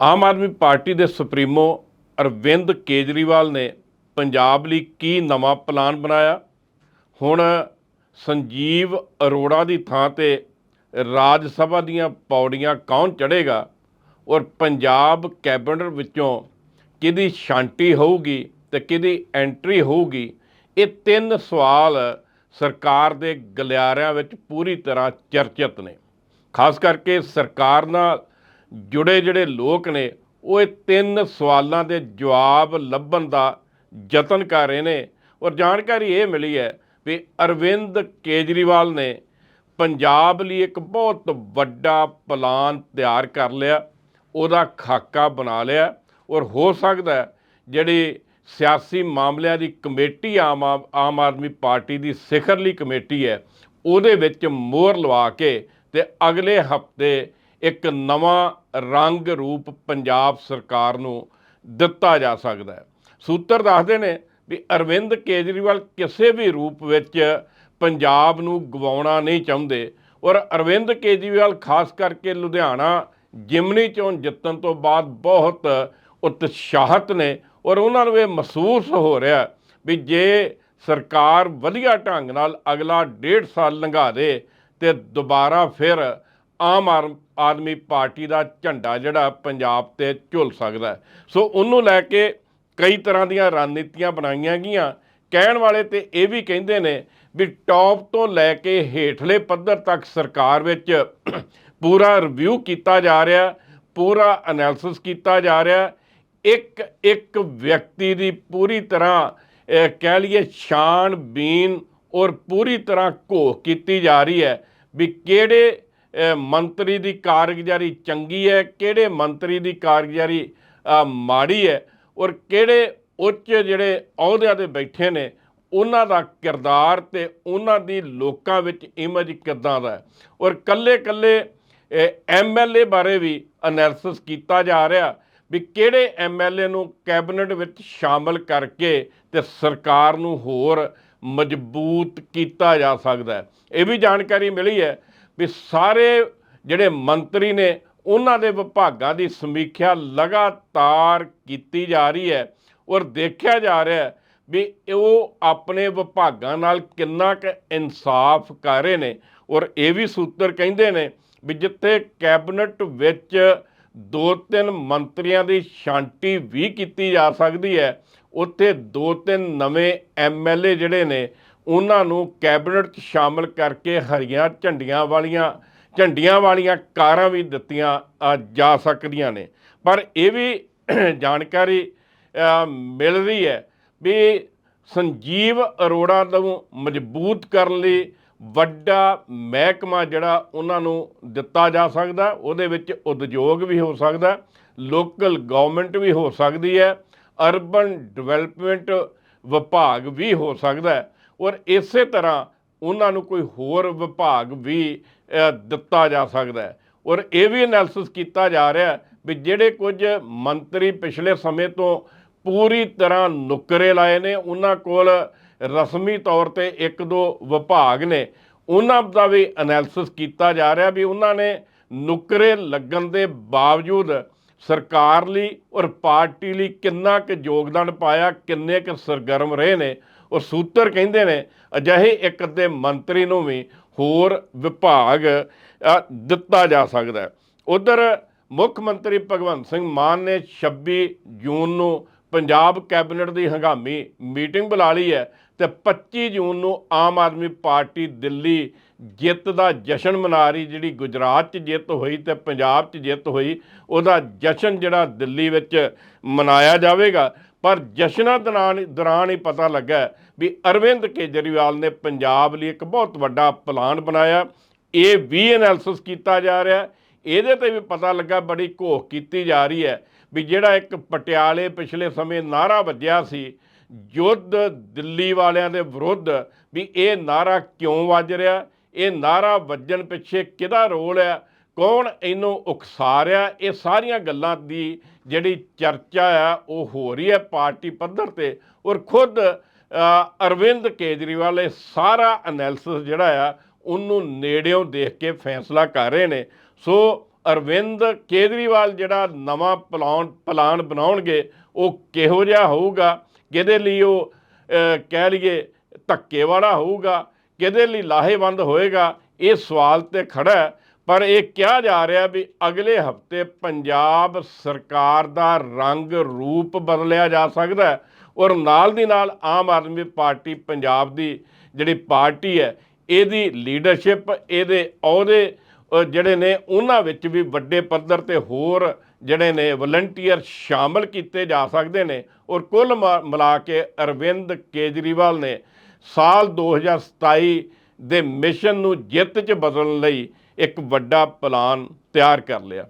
Aam Aadmi party ਦੇ supremo Arvind Kejriwal ਨੇ ਪੰਜਾਬ ਲਈ ਕੀ ਨਵਾਂ ਪਲਾਨ ਬਣਾਇਆ? ਹੁਣ ਸੰਜੀਵ ਅਰੋੜਾ ਦੀ ਥਾਂ ਤੇ ਰਾਜ ਸਭਾ ਦੀਆਂ ਪੌੜੀਆਂ ਕੌਣ ਚੜ੍ਹੇਗਾ? ਔਰ ਪੰਜਾਬ ਕੈਬਨਿਟ ਵਿੱਚੋਂ ਕਿਹਦੀ ਸ਼ਾਂਤੀ ਹੋਊਗੀ ਤੇ ਕਿਹਦੀ ਐਂਟਰੀ ਹੋਊਗੀ? ਇਹ ਤਿੰਨ ਸਵਾਲ ਸਰਕਾਰ ਦੇ ਗਲਿਆਰਿਆਂ ਵਿੱਚ ਪੂਰੀ ਤਰ੍ਹਾਂ ਚਰਚਿਤ ਨੇ। ਖਾਸ ਕਰਕੇ ਸਰਕਾਰ ਨਾਲ ਜੁੜੇ ਜਿਹੜੇ ਲੋਕ ਨੇ, ਉਹ ਇਹ ਤਿੰਨ ਸਵਾਲਾਂ ਦੇ ਜਵਾਬ ਲੱਭਣ ਦਾ ਯਤਨ ਕਰ ਰਹੇ ਨੇ। ਔਰ ਜਾਣਕਾਰੀ ਇਹ ਮਿਲੀ ਹੈ ਵੀ ਅਰਵਿੰਦ ਕੇਜਰੀਵਾਲ ਨੇ ਪੰਜਾਬ ਲਈ ਇੱਕ ਬਹੁਤ ਵੱਡਾ ਪਲਾਨ ਤਿਆਰ ਕਰ ਲਿਆ, ਉਹਦਾ ਖਾਕਾ ਬਣਾ ਲਿਆ। ਔਰ ਹੋ ਸਕਦਾ ਜਿਹੜੀ ਸਿਆਸੀ ਮਾਮਲਿਆਂ ਦੀ ਕਮੇਟੀ ਆਮ ਆ- ਆਮ ਆਦਮੀ ਪਾਰਟੀ ਦੀ ਸਿਖਰਲੀ ਕਮੇਟੀ ਹੈ, ਉਹਦੇ ਵਿੱਚ ਮੋਹਰ ਲਵਾ ਕੇ ਤੇ ਅਗਲੇ ਹਫ਼ਤੇ ਇੱਕ ਨਵਾਂ ਰੰਗ ਰੂਪ ਪੰਜਾਬ ਸਰਕਾਰ ਨੂੰ ਦਿੱਤਾ ਜਾ ਸਕਦਾ ਹੈ। ਸੂਤਰ ਦੱਸਦੇ ਨੇ ਵੀ ਅਰਵਿੰਦ ਕੇਜਰੀਵਾਲ ਕਿਸੇ ਵੀ ਰੂਪ ਵਿੱਚ ਪੰਜਾਬ ਨੂੰ ਗਵਾਉਣਾ ਨਹੀਂ ਚਾਹੁੰਦੇ ਔਰ ਅਰਵਿੰਦ ਕੇਜਰੀਵਾਲ ਖਾਸ ਕਰਕੇ ਲੁਧਿਆਣਾ, ਜਿਮਨੀ ਚੋਣ ਜਿੱਤਣ ਤੋਂ ਬਾਅਦ ਬਹੁਤ ਉਤਸ਼ਾਹਤ ਨੇ ਔਰ ਉਹਨਾਂ ਨੂੰ ਇਹ ਮਹਿਸੂਸ ਹੋ ਰਿਹਾ ਵੀ ਜੇ ਸਰਕਾਰ ਵਧੀਆ ਢੰਗ ਨਾਲ ਅਗਲਾ ਡੇਢ ਸਾਲ ਲੰਘਾ ਦੇ ਤੇ ਦੁਬਾਰਾ ਫਿਰ ਆਮ ਆਰ- ਆਦਮੀ ਪਾਰਟੀ ਦਾ ਝੰਡਾ ਜਿਹੜਾ ਪੰਜਾਬ ਤੇ ਝੁੱਲ ਸਕਦਾ ਸੋ ਉਹਨੂੰ ਲੈ ਕੇ ਕਈ ਤਰ੍ਹਾਂ ਦੀਆਂ ਰਣਨੀਤੀਆਂ ਬਣਾਈਆਂ ਗਈਆਂ। ਕਹਿਣ ਵਾਲੇ ਤੇ ਇਹ ਵੀ ਕਹਿੰਦੇ ਨੇ ਵੀ ਟੌਪ ਤੋਂ ਲੈ ਕੇ ਹੇਠਲੇ ਪੱਧਰ ਤੱਕ ਸਰਕਾਰ ਵਿੱਚ ਪੂਰਾ ਰਿਵਿਊ ਕੀਤਾ ਜਾ ਰਿਹਾ, ਪੂਰਾ ਐਨਾਲਿਸਿਸ ਕੀਤਾ ਜਾ ਰਿਹਾ। ਇੱਕ ਇੱਕ ਵਿਅਕਤੀ ਦੀ ਪੂਰੀ ਤਰ੍ਹਾਂ ਕਹਿ ਲਈਏ ਸ਼ਾਨ, ਬੀਨ ਔਰ ਪੂਰੀ ਤਰ੍ਹਾਂ ਘੋਖ ਕੀਤੀ ਜਾ ਰਹੀ ਹੈ ਵੀ ਕਿਹੜੇ ਮੰਤਰੀ ਦੀ ਕਾਰਗੁਜ਼ਾਰੀ ਚੰਗੀ ਹੈ, ਕਿਹੜੇ ਮੰਤਰੀ ਦੀ ਕਾਰਗੁਜ਼ਾਰੀ ਮਾੜੀ ਹੈ ਔਰ ਕਿਹੜੇ ਉੱਚ ਜਿਹੜੇ ਅਹੁਦਿਆਂ ਤੇ ਬੈਠੇ ਨੇ, ਉਹਨਾਂ ਦਾ ਕਿਰਦਾਰ ਤੇ ਉਹਨਾਂ ਦੀ ਲੋਕਾਂ ਵਿੱਚ ਇਮੇਜ ਕਿੱਦਾਂ ਦਾ ਹੈ? ਔਰ ਕੱਲੇ ਕੱਲੇ ਐਮਐਲਏ ਬਾਰੇ ਵੀ ਐਨਾਲਿਸਿਸ ਕੀਤਾ ਜਾ ਰਿਹਾ ਵੀ ਕਿਹੜੇ ਐਮਐਲਏ ਨੂੰ ਕੈਬਨਿਟ ਵਿੱਚ ਸ਼ਾਮਲ ਕਰਕੇ ਤੇ ਸਰਕਾਰ ਨੂੰ ਹੋਰ ਮਜ਼ਬੂਤ ਕੀਤਾ ਜਾ ਸਕਦਾ ਇਹ ਵੀ ਜਾਣਕਾਰੀ ਮਿਲੀ ਹੈ ਵੀ ਸਾਰੇ ਜਿਹੜੇ ਮੰਤਰੀ ਨੇ, ਉਹਨਾਂ ਦੇ ਵਿਭਾਗਾਂ ਦੀ ਸਮੀਖਿਆ ਲਗਾਤਾਰ ਕੀਤੀ ਜਾ ਰਹੀ ਹੈ ਔਰ ਦੇਖਿਆ ਜਾ ਰਿਹਾ ਹੈ ਵੀ ਉਹ ਆਪਣੇ ਵਿਭਾਗਾਂ ਨਾਲ ਕਿੰਨਾ ਕੁ ਇਨਸਾਫ ਕਰ ਰਹੇ ਨੇ ਔਰ ਇਹ ਵੀ ਸੂਤਰ ਕਹਿੰਦੇ ਨੇ ਵੀ ਜਿੱਥੇ ਕੈਬਨਿਟ ਵਿੱਚ ਦੋ ਤਿੰਨ ਮੰਤਰੀਆਂ ਦੀ ਸ਼ਾਂਤੀ ਵੀ ਕੀਤੀ ਜਾ ਸਕਦੀ ਹੈ, ਉੱਥੇ ਦੋ ਤਿੰਨ ਨਵੇਂ ਐਮਐਲਏ ਜਿਹੜੇ ਨੇ ਉਹਨਾਂ ਨੂੰ ਕੈਬਨਿਟ 'ਚ ਸ਼ਾਮਲ ਕਰਕੇ ਹਰੀਆਂ ਝੰਡੀਆਂ ਵਾਲੀਆਂ ਝੰਡੀਆਂ ਵਾਲੀਆਂ ਕਾਰਾਂ ਵੀ ਦਿੱਤੀਆਂ ਜਾ ਸਕਦੀਆਂ ਨੇ। ਪਰ ਇਹ ਵੀ ਜਾਣਕਾਰੀ ਮਿਲ ਰਹੀ ਹੈ ਵੀ ਸੰਜੀਵ ਅਰੋੜਾ ਨੂੰ ਮਜ਼ਬੂਤ ਕਰਨ ਲਈ ਵੱਡਾ ਮਹਿਕਮਾ ਜਿਹੜਾ ਉਹਨਾਂ ਨੂੰ ਦਿੱਤਾ ਜਾ ਸਕਦਾ, ਉਹਦੇ ਵਿੱਚ ਉਦਯੋਗ ਵੀ ਹੋ ਸਕਦਾ, ਲੋਕਲ ਗਵਰਨਮੈਂਟ ਵੀ ਹੋ ਸਕਦੀ ਹੈ, ਅਰਬਨ ਡਿਵੈਲਪਮੈਂਟ ਵਿਭਾਗ ਵੀ ਹੋ ਸਕਦਾ ਔਰ ਇਸੇ ਤਰ੍ਹਾਂ ਉਹਨਾਂ ਨੂੰ ਕੋਈ ਹੋਰ ਵਿਭਾਗ ਵੀ ਦਿੱਤਾ ਜਾ ਸਕਦਾ ਹੈ। ਔਰ ਇਹ ਵੀ ਐਨਾਲਿਸਿਸ ਕੀਤਾ ਜਾ ਰਿਹਾ ਵੀ ਜਿਹੜੇ ਕੁਝ ਮੰਤਰੀ ਪਿਛਲੇ ਸਮੇਂ ਤੋਂ ਪੂਰੀ ਤਰ੍ਹਾਂ ਨੁਕਰੇ ਲਾਏ ਨੇ, ਉਹਨਾਂ ਕੋਲ ਰਸਮੀ ਤੌਰ ਤੇ ਇੱਕ ਦੋ ਵਿਭਾਗ ਨੇ, ਉਹਨਾਂ ਦਾ ਵੀ ਐਨਾਲਿਸਿਸ ਕੀਤਾ ਜਾ ਰਿਹਾ ਵੀ ਉਹਨਾਂ ਨੇ ਨੁਕਰੇ ਲੱਗਣ ਦੇ ਬਾਵਜੂਦ ਸਰਕਾਰ ਲਈ ਔਰ ਪਾਰਟੀ ਲਈ ਕਿੰਨਾ ਕੁ ਯੋਗਦਾਨ ਪਾਇਆ, ਕਿੰਨੇ ਕੁ ਸਰਗਰਮ ਰਹੇ ਨੇ। ਔਰ ਸੂਤਰ ਕਹਿੰਦੇ ਨੇ, ਅਜਿਹੇ ਇੱਕ ਅੱਧੇ ਮੰਤਰੀ ਨੂੰ ਵੀ ਹੋਰ ਵਿਭਾਗ ਦਿੱਤਾ ਜਾ ਸਕਦਾ ਹੈ। ਉਧਰ ਮੁੱਖ ਮੰਤਰੀ ਭਗਵੰਤ ਸਿੰਘ ਮਾਨ ਨੇ 26 ਜੂਨ ਨੂੰ ਪੰਜਾਬ ਕੈਬਨਿਟ ਦੀ ਹੰਗਾਮੀ ਮੀਟਿੰਗ ਬੁਲਾ ਲਈ ਹੈ ਤੇ 25 ਜੂਨ ਨੂੰ ਆਮ ਆਦਮੀ ਪਾਰਟੀ ਦਿੱਲੀ ਜਿੱਤ ਦਾ ਜਸ਼ਨ ਮਨਾ ਰਹੀ, ਜਿਹੜੀ ਗੁਜਰਾਤ 'ਚ ਜਿੱਤ ਹੋਈ ਤੇ ਪੰਜਾਬ 'ਚ ਜਿੱਤ ਹੋਈ, ਉਹਦਾ ਜਸ਼ਨ ਜਿਹੜਾ ਦਿੱਲੀ ਵਿੱਚ ਮਨਾਇਆ ਜਾਵੇਗਾ। ਪਰ ਜਸ਼ਨਾਂ ਦੌਰਾਨ ਦੌਰਾਨ ਹੀ ਪਤਾ ਲੱਗਾ ਵੀ ਅਰਵਿੰਦ ਕੇਜਰੀਵਾਲ ਨੇ ਪੰਜਾਬ ਲਈ ਇੱਕ ਬਹੁਤ ਵੱਡਾ ਪਲਾਨ ਬਣਾਇਆ। ਇਹ ਵੀ ਐਨਾਲਿਸਿਸ ਕੀਤਾ ਜਾ ਰਿਹਾ। ਇਹਦੇ ਤੇ ਵੀ ਪਤਾ ਲੱਗਾ, ਬੜੀ ਘੋਖ ਕੀਤੀ ਜਾ ਰਹੀ ਹੈ ਵੀ ਜਿਹੜਾ ਇੱਕ ਪਟਿਆਲੇ ਪਿਛਲੇ ਸਮੇਂ ਨਾਰਾ ਵੱਜਿਆ ਸੀ, ਯੁੱਧ ਦਿੱਲੀ ਵਾਲਿਆਂ ਦੇ ਵਿਰੁੱਧ ਵੀ ਇਹ ਨਾਰਾ ਕਿਉਂ ਵੱਜ ਰਿਹਾ? ਇਹ ਨਾਰਾ ਵੱਜਣ ਪਿੱਛੇ ਕਿਹਦਾ ਰੋਲ ਹੈ? ਕੌਣ ਇਹਨੂੰ ਉਕਸਾ ਰਿਹਾ ਇਹ ਸਾਰੀਆਂ ਗੱਲਾਂ ਦੀ ਜਿਹੜੀ ਚਰਚਾ ਆ, ਉਹ ਹੋ ਰਹੀ ਹੈ ਪਾਰਟੀ ਪੱਧਰ ਤੇ। ਔਰ ਖੁਦ ਅਰਵਿੰਦ ਕੇਜਰੀਵਾਲ ਇਹ ਸਾਰਾ ਐਨਾਲਿਸਿਸ ਜਿਹੜਾ ਆ, ਉਹਨੂੰ ਨੇੜਿਓਂ ਦੇਖ ਕੇ ਫੈਸਲਾ ਕਰ ਰਹੇ ਨੇ। ਸੋ ਅਰਵਿੰਦ ਕੇਜਰੀਵਾਲ ਜਿਹੜਾ ਨਵਾਂ ਪਲਾਨ ਪਲਾਨ ਬਣਾਉਣਗੇ, ਉਹ ਕਿਹੋ ਜਿਹਾ ਹੋਊਗਾ? ਕਿਹਦੇ ਲਈ ਉਹ ਕਹਿ ਲਈਏ ਧੱਕੇ ਵਾਲਾ ਹੋਊਗਾ? ਕਿਹਦੇ ਲਈ ਲਾਹੇਵੰਦ ਹੋਏਗਾ? ਇਹ ਸਵਾਲ ਤੇ ਖੜਾ ਹੈ। ਪਰ ਇਹ ਕਿਹਾ ਜਾ ਰਿਹਾ ਵੀ ਅਗਲੇ ਹਫ਼ਤੇ ਪੰਜਾਬ ਸਰਕਾਰ ਦਾ ਰੰਗ ਰੂਪ ਬਦਲਿਆ ਜਾ ਸਕਦਾ ਹੈ ਔਰ ਨਾਲ ਦੀ ਨਾਲ ਆਮ ਆਦਮੀ ਪਾਰਟੀ ਪੰਜਾਬ ਦੀ ਜਿਹੜੀ ਪਾਰਟੀ ਹੈ, ਇਹਦੀ ਲੀਡਰਸ਼ਿਪ ਇਹਦੇ ਅਹੁਦੇ ਜਿਹੜੇ ਨੇ ਉਹਨਾਂ ਵਿੱਚ ਵੀ ਵੱਡੇ ਪੱਧਰ ਤੇ ਹੋਰ ਜਿਹੜੇ ਨੇ ਵਲੰਟੀਅਰ ਸ਼ਾਮਲ ਕੀਤੇ ਜਾ ਸਕਦੇ ਨੇ ਔਰ ਕੁੱਲ ਮ- ਮਿਲਾ ਕੇ ਅਰਵਿੰਦ ਕੇਜਰੀਵਾਲ ਨੇ ਸਾਲ 2027 ਦੇ ਮਿਸ਼ਨ ਨੂੰ ਜਿੱਤ 'ਚ ਬਦਲਣ ਲਈ ਇੱਕ ਵੱਡਾ ਪਲਾਨ ਤਿਆਰ ਕਰ ਲਿਆ।